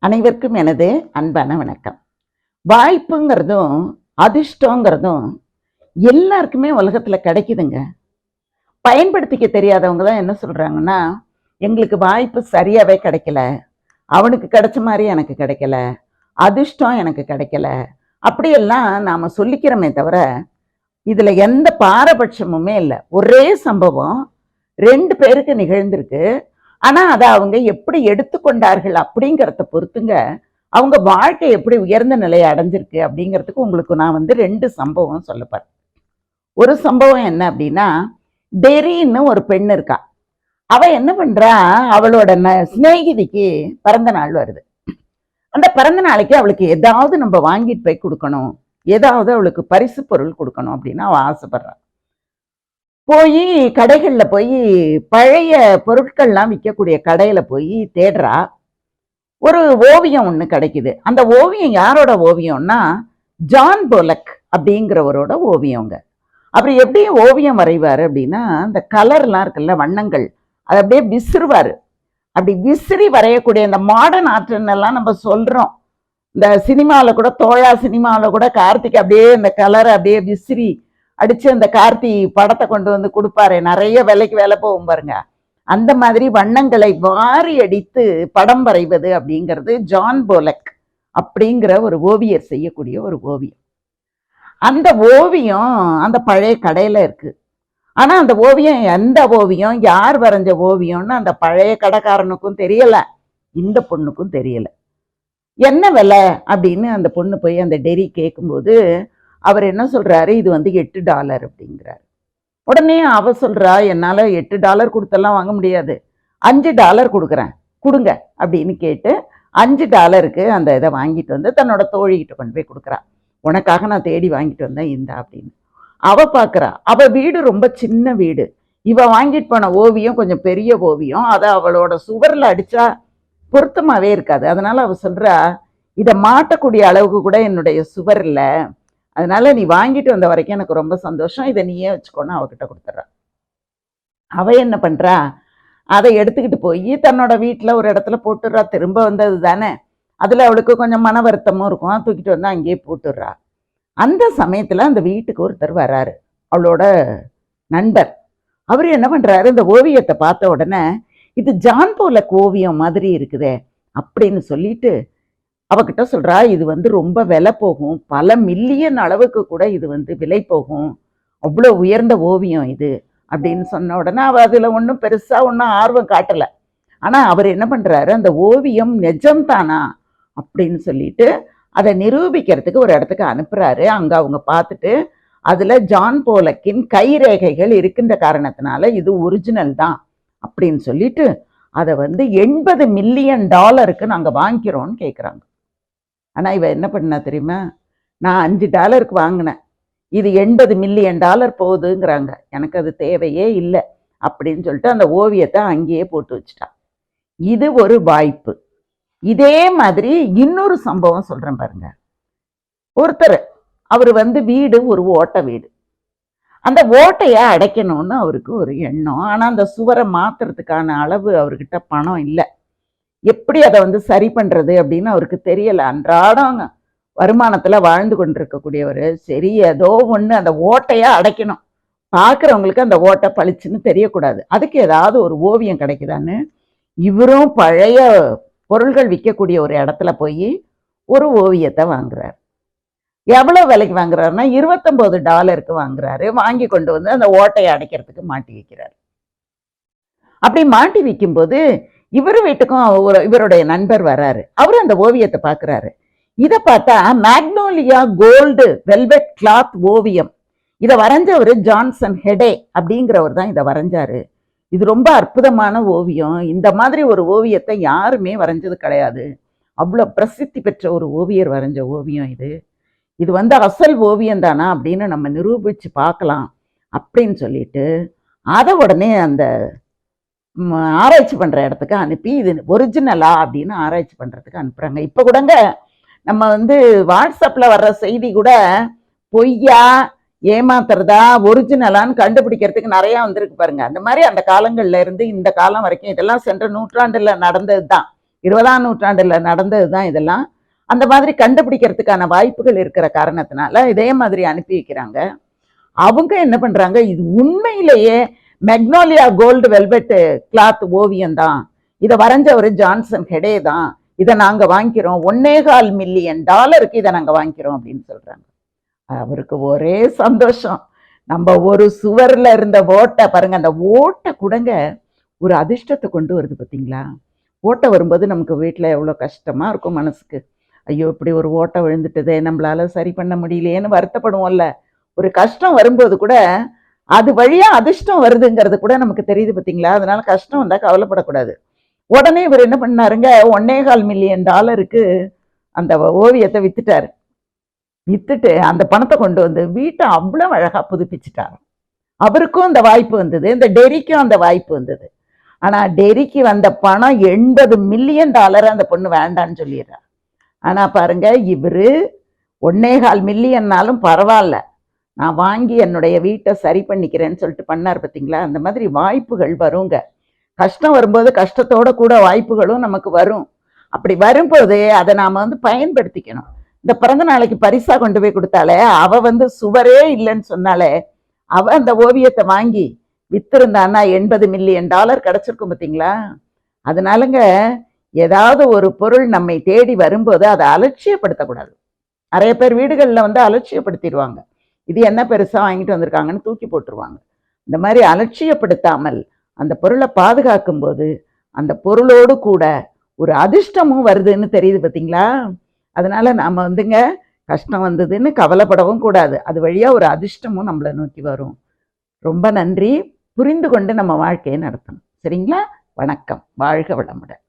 அனைவருக்கும் எனது அன்பான வணக்கம். வாய்ப்புங்கிறதும் அதிர்ஷ்டங்கிறதும் எல்லாருக்குமே உலகத்தில் கிடைக்குதுங்க. பயன்படுத்திக்க தெரியாதவங்க தான் என்ன சொல்கிறாங்கன்னா எங்களுக்கு வாய்ப்பு சரியாகவே கிடைக்கல. அவனுக்கு கிடைச்ச மாதிரி எனக்கு கிடைக்கல. அதிர்ஷ்டம் எனக்கு கிடைக்கல. அப்படியெல்லாம் நாம் சொல்லிக்கிறோமே தவிர இதில் எந்த பாரபட்சமுமே இல்லை. ஒரே சம்பவம் ரெண்டு பேருக்கு நிகழ்ந்திருக்கு. ஆனா அதை அவங்க எப்படி எடுத்துக்கொண்டார்கள் அப்படிங்கிறத பொறுத்துங்க அவங்க வாழ்க்கை எப்படி உயர்ந்த நிலையை அடைஞ்சிருக்கு அப்படிங்கிறதுக்கு உங்களுக்கு நான் வந்து ரெண்டு சம்பவம் சொல்லப்பேன் ஒரு சம்பவம் என்ன அப்படின்னா டெரின்னு ஒரு பெண் இருக்கா. அவ என்ன பண்றா அவளோட ந சிநேகிதிக்கு பிறந்த நாள் வருது. அந்த பிறந்த நாளைக்கு அவளுக்கு ஏதாவது நம்ம வாங்கிட்டு போய் கொடுக்கணும் ஏதாவது அவளுக்கு பரிசு பொருள் கொடுக்கணும் அப்படின்னு அவ ஆசைப்படுறா. போய் கடைகளில் போய் பழைய பொருட்கள்லாம் விற்கக்கூடிய கடையில் போய் தேடுறா. ஒரு ஓவியம் ஒன்று கிடைக்குது. அந்த ஓவியம் யாரோட ஓவியம்னா ஜான் போலக் அப்படிங்கிறவரோட ஓவியங்க. அப்புறம் எப்படி ஓவியம் வரைவார் அப்படின்னா அந்த கலர்லாம் இருக்குல்ல வண்ணங்கள் அதை அப்படியே விசிறுவார். அப்படி விசிறி வரையக்கூடிய இந்த மாடர்ன் ஆர்ட்னெல்லாம் நம்ம சொல்கிறோம் இந்த சினிமாவில் கூட தோழா சினிமாவில் கூட கார்த்திக் அப்படியே இந்த கலரை அப்படியே விசிறி அடிச்சு அந்த கார்த்தி படத்தை கொண்டு வந்து கொடுப்பாரு. நிறைய விலைக்கு வேலை போகும் பாருங்க. அந்த மாதிரி வண்ணங்களை வாரி அடித்து படம் வரைவது அப்படிங்கிறது ஜான் போலக் அப்படிங்கிற ஒரு ஓவியர் செய்யக்கூடிய ஒரு ஓவியம். அந்த ஓவியம் அந்த பழைய கடையில இருக்கு. ஆனா அந்த ஓவியம் எந்த ஓவியம் யார் வரைஞ்ச ஓவியம்னு அந்த பழைய கடைக்காரனுக்கும் தெரியல. இந்த பொண்ணுக்கும் தெரியல. என்ன விலை அப்படின்னு அந்த பொண்ணு போய் அந்த டெரி கேட்கும்போது அவர் என்ன சொல்றாரு? இது வந்து எட்டு டாலர் அப்படிங்கிறார். உடனே அவ சொல்றா என்னால் எட்டு டாலர் கொடுத்தெல்லாம் வாங்க முடியாது. அஞ்சு டாலர் கொடுக்குறேன். கொடுங்க. அப்படின்னு கேட்டு அஞ்சு டாலருக்கு அந்த இதை வாங்கிட்டு வந்து தன்னோட தோழிகிட்ட கொண்டு போய் கொடுக்குறா. உனக்காக நான் தேடி வாங்கிட்டு வந்தேன் இந்தா அப்படின்னு. அவ பார்க்குறா அவள் வீடு ரொம்ப சின்ன வீடு. இவ வாங்கிட்டு போன ஓவியம் கொஞ்சம் பெரிய ஓவியம். அதை அவளோட சுவரில் அடிச்சா பொருத்தமாவே இருக்காது. அதனால அவ சொல்றா இதை மாட்டக்கூடிய அளவுக்கு கூட என்னுடைய சுவரில் அதனால நீ வாங்கிட்டு வந்த வரைக்கும் எனக்கு ரொம்ப சந்தோஷம். இதை நீயே வச்சுக்கோன்னு அவகிட்ட கொடுத்துட்றா. அவ என்ன பண்ணுறா அதை எடுத்துக்கிட்டு போய் தன்னோட வீட்டில் ஒரு இடத்துல போட்டுடுறா. திரும்ப வந்தது தானே. அதில் அவளுக்கு கொஞ்சம் மன வருத்தமும் இருக்கும். தூக்கிட்டு வந்து அங்கேயே போட்டுடுறா. அந்த சமயத்தில் அந்த வீட்டுக்கு ஒருத்தர் வராரு. அவளோட நண்பர். அவர் என்ன பண்ணுறாரு இந்த ஓவியத்தை பார்த்த உடனே இது ஜான் போலக் ஓவியம் மாதிரி இருக்குதே அப்படின்னு சொல்லிட்டு அவகிட்ட சொல்றா இது வந்து ரொம்ப விலை போகும். பல மில்லியன் அளவுக்கு கூட இது வந்து விலை போகும். அவ்வளோ உயர்ந்த ஓவியம் இது அப்படின்னு சொன்ன உடனே அவள் அதில் ஒன்றும் பெருசாக ஒன்றும் ஆர்வம் காட்டலை. ஆனால் அவர் என்ன பண்ணுறாரு அந்த ஓவியம் நிஜம்தானா அப்படின்னு சொல்லிட்டு அதை நிரூபிக்கிறதுக்கு ஒரு இடத்துக்கு அனுப்புகிறாரு அங்கே அவங்க பார்த்துட்டு அதில் ஜான் போலக்கின் கைரேகைகள் இருக்கின்ற காரணத்தினால இது ஒரிஜினல் தான் அப்படின்னு சொல்லிட்டு அதை வந்து எண்பது மில்லியன் டாலருக்கு நாங்கள் வாங்கிக்கிறோம்னு கேட்குறாங்க ஆனால் இவன் என்ன பண்ணா தெரியுமா? நான் அஞ்சு டாலருக்கு வாங்கினேன். இது எண்பது மில்லியன் டாலர் போகுதுங்கிறாங்க. எனக்கு அது தேவையே இல்லை அப்படின்னு சொல்லிட்டு அந்த ஓவியத்தை அங்கேயே போட்டு வச்சுட்டான் இது ஒரு வாய்ப்பு. இதே மாதிரி இன்னொரு சம்பவம் சொல்கிறேன் பாருங்க. ஒருத்தர் அவர் வந்து வீடு ஒரு ஓட்டை வீடு. அந்த ஓட்டையை அடைக்கணும்னு அவருக்கு ஒரு எண்ணம். ஆனால் அந்த சுவரை மாத்துறதுக்கான அளவு அவர்கிட்ட பணம் இல்லை. எப்படி அதை வந்து சரி பண்ணுறது அப்படின்னு அவருக்கு தெரியலை. அன்றாடம் வருமானத்தில் வாழ்ந்து கொண்டிருக்கக்கூடியவர் சரி ஏதோ ஒன்று அந்த ஓட்டையாக அடைக்கணும். பார்க்குறவங்களுக்கு அந்த ஓட்டை பளிச்சுன்னு தெரியக்கூடாது. அதுக்கு ஏதாவது ஒரு ஓவியம் கிடைக்குதான்னு? இவரும் பழைய பொருள்கள் விற்கக்கூடிய ஒரு இடத்துல போய் ஒரு ஓவியத்தை வாங்குறார். எவ்வளோ விலைக்கு வாங்குறாருன்னா இருபத்தொம்போது டாலருக்கு வாங்குறாரு. வாங்கி கொண்டு வந்து அந்த ஓட்டையை அடைக்கிறதுக்கு மாட்டி வைக்கிறார். அப்படி மாட்டி வைக்கும்போது இவர் வீட்டுக்கும் ஒரு இவருடைய நண்பர் வராரு. அவர் அந்த ஓவியத்தை பார்க்குறாரு இதை பார்த்தா மேக்னோலியா கோல்டு வெல்வெட் கிளாத் ஓவியம். இதை வரைஞ்சவர் ஜான்சன் ஹெடே அப்படிங்கிறவர் தான் இதை வரைஞ்சாரு. இது ரொம்ப அற்புதமான ஓவியம். இந்த மாதிரி ஒரு ஓவியத்தை யாருமே வரைஞ்சது கிடையாது. அவ்வளோ பிரசித்தி பெற்ற ஒரு ஓவியர் வரைஞ்ச ஓவியம் இது. இது வந்து அசல் ஓவியம் தானா அப்படின்னு நம்ம நிரூபித்து பார்க்கலாம் அப்படின்னு சொல்லிட்டு அதை உடனே அந்த ஆராய்ச்சி பண்ணுற இடத்துக்கு அனுப்பி இது ஒரிஜினலா அப்படின்னு ஆராய்ச்சி பண்ணுறதுக்கு அனுப்புகிறாங்க இப்போ கூடங்க நம்ம வந்து வாட்ஸ்அப்பில் வர்ற செய்தி கூட பொய்யா ஏமாத்துறதா ஒரிஜினலான்னு கண்டுபிடிக்கிறதுக்கு நிறையா வந்திருக்கு பாருங்க. அந்த மாதிரி அந்த காலங்கள்ல இருந்து இந்த காலம் வரைக்கும் இதெல்லாம் சென்ற நூற்றாண்டில் நடந்தது தான். இருபதாம் நூற்றாண்டில் நடந்தது தான் இதெல்லாம். அந்த மாதிரி கண்டுபிடிக்கிறதுக்கான வாய்ப்புகள் இருக்கிற காரணத்தினால இதே மாதிரி அனுப்பி வைக்கிறாங்க. அவங்க என்ன பண்றாங்க? இது உண்மையிலேயே மெக்னோலியா கோல்டு வெல்வெட் கிளாத் ஓவியம் தான். இதை வரைஞ்சவர் ஜான்சன் ஹெடே தான். இதை நாங்கள் வாங்கிக்கிறோம். ஒன்னேகால் மில்லியன் டாலருக்கு இதை நாங்கள் வாங்கிக்கிறோம் அப்படின்னு சொல்கிறாங்க அவருக்கு ஒரே சந்தோஷம். நம்ம ஒரு சுவரில் இருந்த ஓட்டை பாருங்க அந்த ஓட்டை கூடங்க ஒரு அதிர்ஷ்டத்தை கொண்டு வருது பார்த்தீங்களா ஓட்டை வரும்போது நமக்கு வீட்டில் எவ்வளோ கஷ்டமா இருக்கும் மனசுக்கு. ஐயோ இப்படி ஒரு ஓட்டை விழுந்துட்டதே நம்மளால சரி பண்ண முடியலையேன்னு வருத்தப்படுவோம்ல. ஒரு கஷ்டம் வரும்போது கூட அது வழியா அதிர்ஷ்டம் வருதுங்கிறது கூட நமக்கு தெரியுது பார்த்தீங்களா அதனால கஷ்டம் வந்தால் கவலைப்படக்கூடாது. உடனே இவர் என்ன பண்ணாருங்க? ஒன்னே கால் மில்லியன் டாலருக்கு அந்த ஓவியத்தை வித்துட்டாரு. வித்துட்டு அந்த பணத்தை கொண்டு வந்து வீட்டை அவ்வளவு அழகா புதுப்பிச்சிட்டாரு. அவருக்கும் அந்த வாய்ப்பு வந்தது. இந்த டெரிக்கும் அந்த வாய்ப்பு வந்தது. ஆனா டெரிக்கு வந்த பணம் எண்பது மில்லியன் டாலர் அந்த பொண்ணு வேண்டான்னு சொல்லிடுறா. ஆனா பாருங்க இவரு ஒன்னேகால் மில்லியன்னாலும் பரவாயில்ல. நான் வாங்கி என்னுடைய வீட்டை சரி பண்ணிக்கிறேன்னு சொல்லிட்டு பண்ணார் பார்த்தீங்களா? அந்த மாதிரி வாய்ப்புகள் வருங்க. கஷ்டம் வரும்போது கஷ்டத்தோட கூட வாய்ப்புகளும் நமக்கு வரும். அப்படி வரும்போது அதை நாம வந்து பயன்படுத்திக்கணும். இந்த பிறந்த நாளைக்கு பரிசா கொண்டு போய் கொடுத்தாலே அவ வந்து சுவரே இல்லைன்னு சொன்னாலே அவ அந்த ஓவியத்தை வாங்கி வித்திருந்தான்னா எண்பது மில்லியன் டாலர் கிடைச்சிருக்கும் பார்த்தீங்களா? அதனாலங்க ஏதாவது ஒரு பொருள் நம்மை தேடி வரும்போது அதை அலட்சியப்படுத்தக்கூடாது. நிறைய பேர் வீடுகளில் வந்து அலட்சியப்படுத்திடுவாங்க. இது என்ன பெருசாக வாங்கிட்டு வந்திருக்காங்கன்னு தூக்கி போட்டுருவாங்க. இந்த மாதிரி அலட்சியப்படுத்தாமல் அந்த பொருளை பாதுகாக்கும் போது அந்த பொருளோடு கூட ஒரு அதிர்ஷ்டமும் வருதுன்னு தெரியுது பார்த்தீங்களா அதனால் நாம் வந்துங்க கஷ்டம் வந்ததுன்னு கவலைப்படவும் கூடாது. அது வழியாக ஒரு அதிர்ஷ்டமும் நம்மளை நோக்கி வரும். ரொம்ப நன்றி. புரிந்து கொண்டு நம்ம வாழ்க்கையை நடத்தணும். சரிங்களா? வணக்கம். வாழ்க வளமுடன்.